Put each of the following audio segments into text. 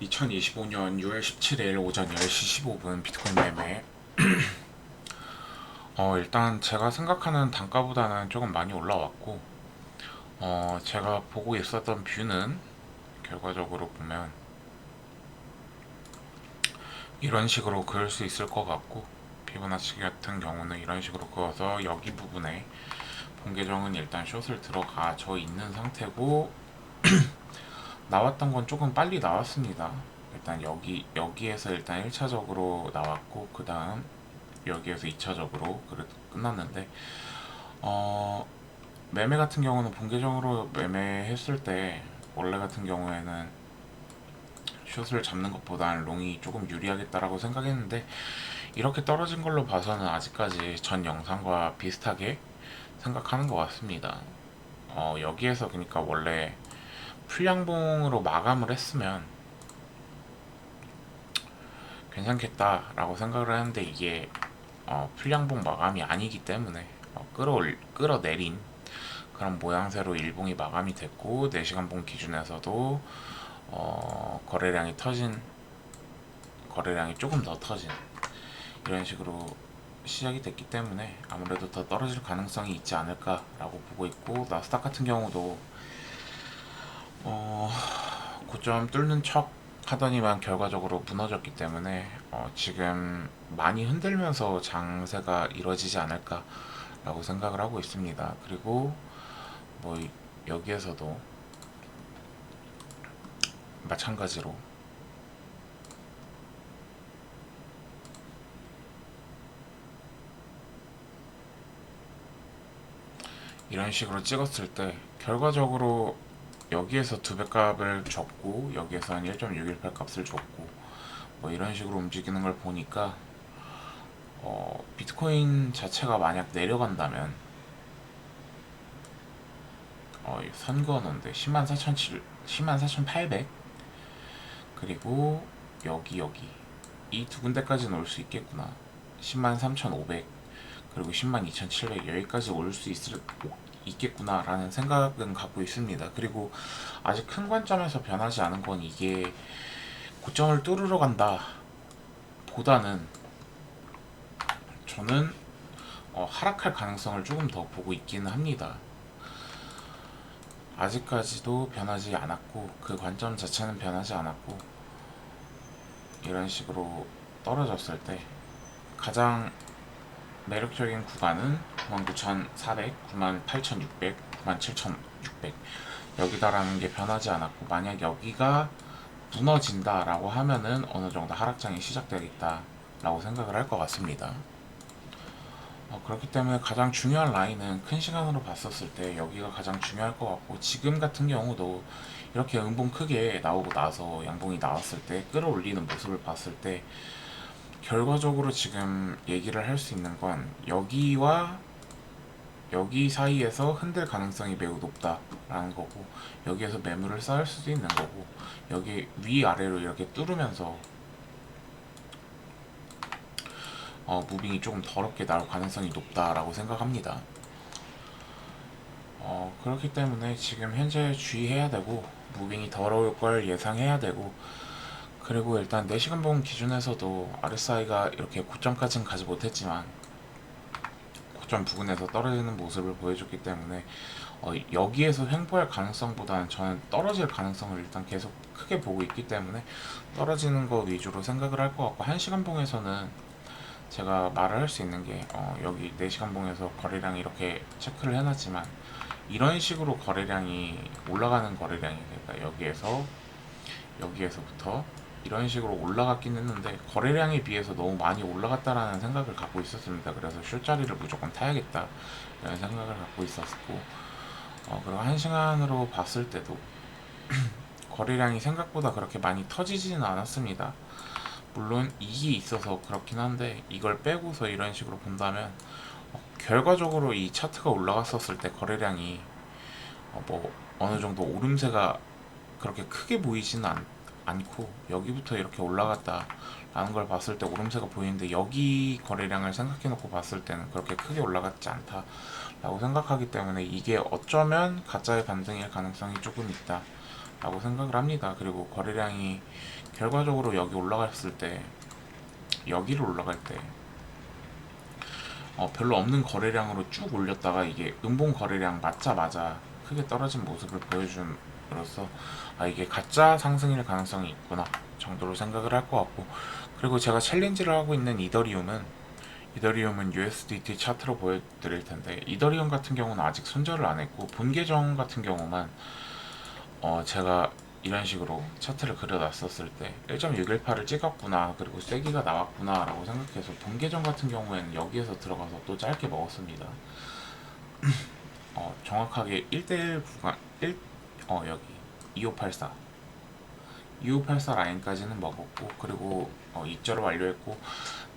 2025년 6월 17일 오전 10시 15분 비트코인 매매. 어, 일단 제가 생각하는 단가보다는 조금 많이 올라왔고, 어, 제가 보고 있었던 뷰는 결과적으로 보면 이런 식으로 그을 수 있을 것 같고, 피보나치 같은 경우는 이런 식으로 그어서 여기 부분에 본 계정은 일단 숏을 들어가져 있는 상태고, 나왔던 건 조금 빨리 나왔습니다. 일단 여기 여기에서 일단 1차적으로 나왔고 그 다음 여기에서 2차적으로 그래도 끝났는데 어 매매 같은 경우는 본계정으로 매매했을 때 원래 같은 경우에는 숏을 잡는 것보다는 롱이 조금 유리하겠다라고 생각했는데 이렇게 떨어진 걸로 봐서는 아직까지 전 영상과 비슷하게 생각하는 것 같습니다. 어 여기에서 그러니까 원래 풀양봉으로 마감을 했으면 괜찮겠다라고 생각을 하는데 이게 어, 풀양봉 마감이 아니기 때문에 어, 끌어올 끌어내린 그런 모양새로 일봉이 마감이 됐고 4시간봉 기준에서도 어, 거래량이 터진 거래량이 조금 더 터진 이런 식으로 시작이 됐기 때문에 아무래도 더 떨어질 가능성이 있지 않을까라고 보고 있고 나스닥 같은 경우도 어, 고점 뚫는 척 하더니만 결과적으로 무너졌기 때문에 어, 지금 많이 흔들면서 장세가 이루어지지 않을까라고 생각을 하고 있습니다. 그리고 뭐 이- 여기에서도 마찬가지로 이런 식으로 찍었을 때 결과적으로 여기에서 두 배 값을 줬고 여기에서 한1.618 값을 줬고 뭐 이런 식으로 움직이는 걸 보니까 어, 비트코인 자체가 만약 내려간다면 어, 선 그어놓은데 104,700 104,800 그리고 여기 여기. 이 두 군데까지는 올 수 있겠구나. 103,500 그리고 102,700 여기까지 올 수 있을 있겠구나라는 생각은 갖고 있습니다. 그리고 아직 큰 관점에서 변하지 않은 건 이게 고점을 뚫으러 간다 보다는 저는 어, 하락할 가능성을 조금 더 보고 있기는 합니다. 아직까지도 변하지 않았고 그 관점 자체는 변하지 않았고 이런 식으로 떨어졌을 때 가장 매력적인 구간은 99,400, 98,600, 97,600 여기다라는 게 변하지 않았고 만약 여기가 무너진다라고 하면은 어느 정도 하락장이 시작되겠다라고 생각을 할 것 같습니다. 어, 그렇기 때문에 가장 중요한 라인은 큰 시간으로 봤었을 때 여기가 가장 중요할 것 같고 지금 같은 경우도 이렇게 음봉 크게 나오고 나서 양봉이 나왔을 때 끌어올리는 모습을 봤을 때 결과적으로 지금 얘기를 할 수 있는 건 여기와 여기 사이에서 흔들 가능성이 매우 높다라는 거고 여기에서 매물을 쌓을 수도 있는 거고 여기 위아래로 이렇게 뚫으면서 어, 무빙이 조금 더럽게 나올 가능성이 높다라고 생각합니다. 어, 그렇기 때문에 지금 현재 주의해야 되고 무빙이 더러울 걸 예상해야 되고 그리고 일단 4시간 봉 기준에서도 RSI가 이렇게 고점까지는 가지 못했지만 고점 부근에서 떨어지는 모습을 보여줬기 때문에 어, 여기에서 횡보할 가능성보다는 저는 떨어질 가능성을 일단 계속 크게 보고 있기 때문에 떨어지는 거 위주로 생각을 할 것 같고 1시간 봉에서는 제가 말을 할 수 있는 게 어, 여기 4시간 봉에서 거래량이 이렇게 체크를 해놨지만 이런 식으로 거래량이 올라가는 거래량이 그러니까 여기에서 여기에서부터 이런 식으로 올라갔긴 했는데 거래량에 비해서 너무 많이 올라갔다라는 생각을 갖고 있었습니다. 그래서 숏자리를 무조건 타야겠다 이런 생각을 갖고 있었고 어, 그리고 한 시간으로 봤을 때도 거래량이 생각보다 그렇게 많이 터지지는 않았습니다. 물론 이익이 있어서 그렇긴 한데 이걸 빼고서 이런 식으로 본다면 어, 결과적으로 이 차트가 올라갔었을 때 거래량이 어, 뭐 어느 정도 오름세가 그렇게 크게 보이지는 않, 않고 여기부터 이렇게 올라갔다 라는 걸 봤을 때 오름세가 보이는데 여기 거래량을 생각해 놓고 봤을 때는 그렇게 크게 올라갔지 않다 라고 생각하기 때문에 이게 어쩌면 가짜의 반등일 가능성이 조금 있다 라고 생각을 합니다. 그리고 거래량이 결과적으로 여기 올라갔을 때 여기로 올라갈 때 어, 별로 없는 거래량으로 쭉 올렸다가 이게 음봉 거래량 맞자마자 크게 떨어진 모습을 보여줌 으로써 아 이게 가짜 상승일 가능성이 있구나 정도로 생각을 할 것 같고 그리고 제가 챌린지를 하고 있는 이더리움은 이더리움은 USDT 차트로 보여드릴 텐데 이더리움 같은 경우는 아직 손절을 안 했고 본 계정 같은 경우만 어 제가 이런 식으로 차트를 그려놨었을 때 1.618을 찍었구나 그리고 쐐기가 나왔구나 라고 생각해서 본 계정 같은 경우에는 여기에서 들어가서 또 짧게 먹었습니다. 어, 정확하게 1대1 구간 1, 어 여기 2584 2584 라인까지는 먹었고 그리고 어, 입절을 완료했고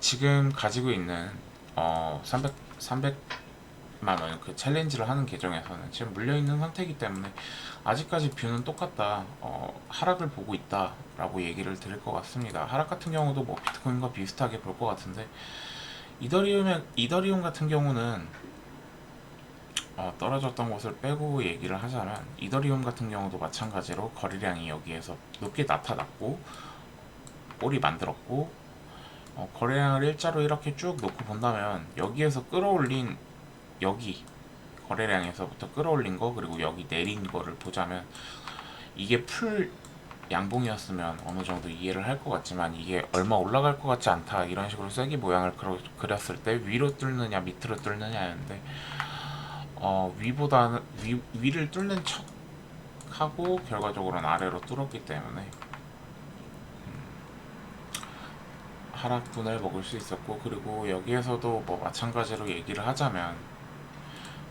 지금 가지고 있는 어, 300 300만 원 그 챌린지를 하는 계정에서는 지금 물려 있는 상태이기 때문에 아직까지 뷰는 똑같다. 어, 하락을 보고 있다 라고 얘기를 드릴 것 같습니다. 하락 같은 경우도 뭐 비트코인과 비슷하게 볼 것 같은데 이더리움의 이더리움 같은 경우는 어, 떨어졌던 것을 빼고 얘기를 하자면 이더리움 같은 경우도 마찬가지로 거래량이 여기에서 높게 나타났고 꼬리 만들었고 어, 거래량을 일자로 이렇게 쭉 놓고 본다면 여기에서 끌어올린 여기 거래량에서부터 끌어올린 거 그리고 여기 내린 거를 보자면 이게 풀 양봉이었으면 어느 정도 이해를 할 것 같지만 이게 얼마 올라갈 것 같지 않다 이런 식으로 쐐기 모양을 그렸을 때 위로 뚫느냐 밑으로 뚫느냐였는데 어, 위보다는 위, 위를 뚫는 척 하고 결과적으로는 아래로 뚫었기 때문에. 음, 하락분을 먹을 수 있었고 그리고 여기에서도 뭐 마찬가지로 얘기를 하자면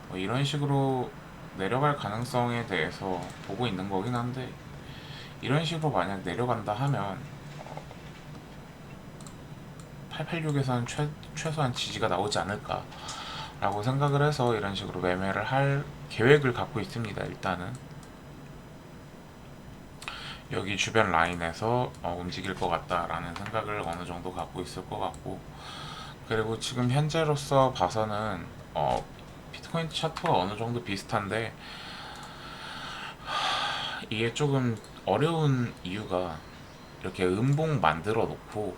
뭐 이런 식으로 내려갈 가능성에 대해서 보고 있는 거긴 한데 이런 식으로 만약 내려간다 하면 886에서는 최, 최소한 지지가 나오지 않을까 라고 생각을 해서 이런 식으로 매매를 할 계획을 갖고 있습니다 일단은. 여기 주변 라인에서 어, 움직일 것 같다라는 생각을 어느 정도 갖고 있을 것 같고 그리고 지금 현재로서 봐서는 어, 비트코인 차트가 어느 정도 비슷한데 하, 이게 조금 어려운 이유가 이렇게 음봉 만들어 놓고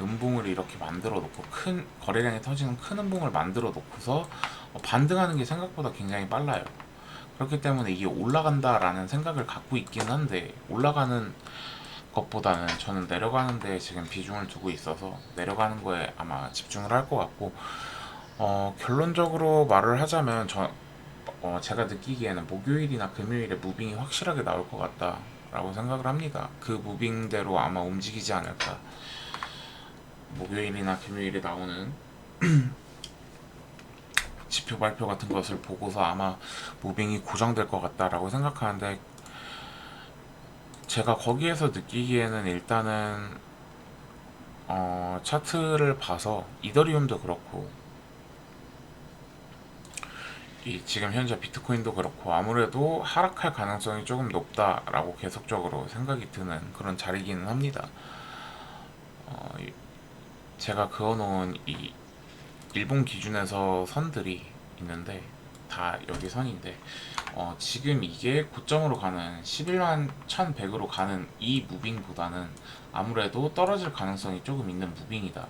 음봉을 이렇게 만들어 놓고 큰 거래량이 터지는 큰 음봉을 만들어 놓고서 어, 반등하는 게 생각보다 굉장히 빨라요. 그렇기 때문에 이게 올라간다라는 생각을 갖고 있긴 한데 올라가는 것보다는 저는 내려가는 데 지금 비중을 두고 있어서 내려가는 거에 아마 집중을 할 것 같고 어, 결론적으로 말을 하자면 저 어, 제가 느끼기에는 목요일이나 금요일에 무빙이 확실하게 나올 것 같다라고 생각을 합니다. 그 무빙대로 아마 움직이지 않을까. 목요일이나 금요일에 나오는 지표 발표 같은 것을 보고서 아마 무빙이 고정될 것 같다라고 생각하는데 제가 거기에서 느끼기에는 일단은 어, 차트를 봐서 이더리움도 그렇고 이 지금 현재 비트코인도 그렇고 아무래도 하락할 가능성이 조금 높다라고 계속적으로 생각이 드는 그런 자리기는 합니다. 어, 이- 제가 그어놓은 이 일본 기준에서 선들이 있는데 다 여기 선인데 어, 지금 이게 고점으로 가는 11만 1100으로 가는 이 무빙보다는 아무래도 떨어질 가능성이 조금 있는 무빙이다.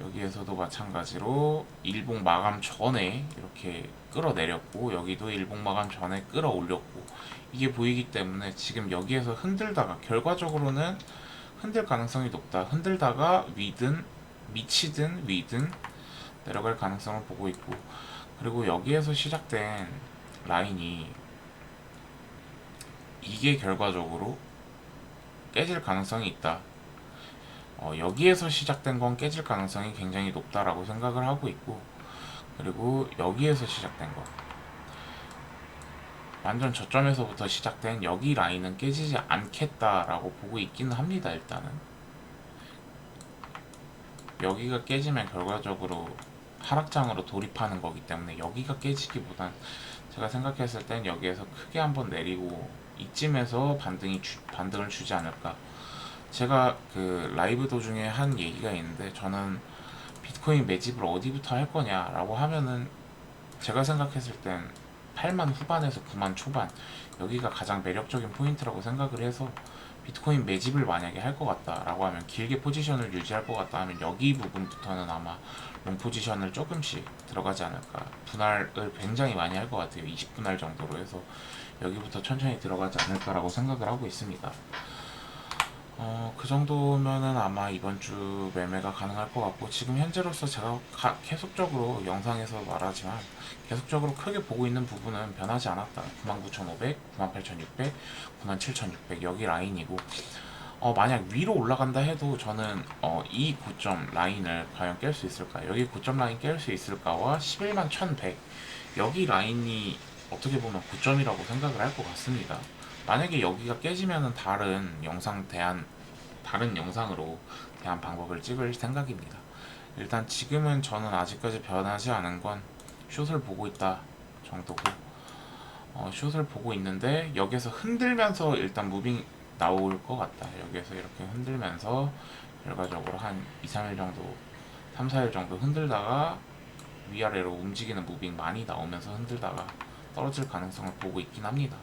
여기에서도 마찬가지로 일봉 마감 전에 이렇게 끌어내렸고 여기도 일봉 마감 전에 끌어올렸고 이게 보이기 때문에 지금 여기에서 흔들다가 결과적으로는 흔들 가능성이 높다. 흔들다가 위든 미치든 위든 내려갈 가능성을 보고 있고 그리고 여기에서 시작된 라인이 이게 결과적으로 깨질 가능성이 있다. 어, 여기에서 시작된 건 깨질 가능성이 굉장히 높다라고 생각을 하고 있고 그리고 여기에서 시작된 거 완전 저점에서부터 시작된 여기 라인은 깨지지 않겠다라고 보고 있기는 합니다 일단은. 여기가 깨지면 결과적으로 하락장으로 돌입하는 거기 때문에 여기가 깨지기보단 제가 생각했을 땐 여기에서 크게 한번 내리고 이쯤에서 반등이 주, 반등을 주지 않을까. 제가 그 라이브 도중에 한 얘기가 있는데 저는 비트코인 매집을 어디부터 할 거냐라고 하면은 제가 생각했을 땐 8만 후반에서 9만 초반. 여기가 가장 매력적인 포인트라고 생각을 해서 비트코인 매집을 만약에 할 것 같다라고 하면 길게 포지션을 유지할 것 같다 하면 여기 부분부터는 아마 롱 포지션을 조금씩 들어가지 않을까. 분할을 굉장히 많이 할 것 같아요. 20분할 정도로 해서 여기부터 천천히 들어가지 않을까라고 생각을 하고 있습니다 어, 그 정도면은 아마 이번 주 매매가 가능할 것 같고 지금 현재로서 제가 가- 계속적으로 영상에서 말하지만 계속적으로 크게 보고 있는 부분은 변하지 않았다. 99,500, 98,600, 97,600 여기 라인이고 어, 만약 위로 올라간다 해도 저는 어, 이 고점 라인을 과연 깰 수 있을까? 여기 고점 라인 깰 수 있을까와 11만 1100 여기 라인이 어떻게 보면 고점이라고 생각을 할 것 같습니다 만약에 여기가 깨지면은 다른 영상 대한 다른 영상으로 대한 방법을 찍을 생각입니다. 일단 지금은 저는 아직까지 변하지 않은 건 숏을 보고 있다 정도고 어, 숏을 보고 있는데 여기서 흔들면서 일단 무빙 나올 것 같다. 여기에서 이렇게 흔들면서 결과적으로 한 2, 3일 정도 3, 4일 정도 흔들다가 위아래로 움직이는 무빙 많이 나오면서 흔들다가 떨어질 가능성을 보고 있긴 합니다.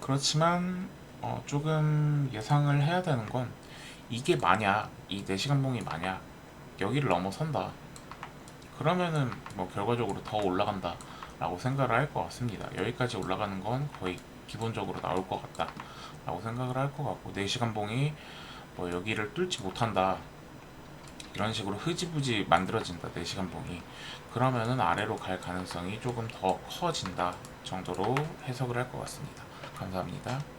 그렇지만 어, 조금 예상을 해야 되는 건 이게 만약 이 4시간 봉이 만약 여기를 넘어선다. 그러면은 뭐 결과적으로 더 올라간다 라고 생각을 할 것 같습니다. 여기까지 올라가는 건 거의 기본적으로 나올 것 같다 라고 생각을 할 것 같고 4시간 봉이 뭐 여기를 뚫지 못한다 이런 식으로 흐지부지 만들어진다 4시간봉이 그러면은 아래로 갈 가능성이 조금 더 커진다 정도로 해석을 할 것 같습니다 감사합니다.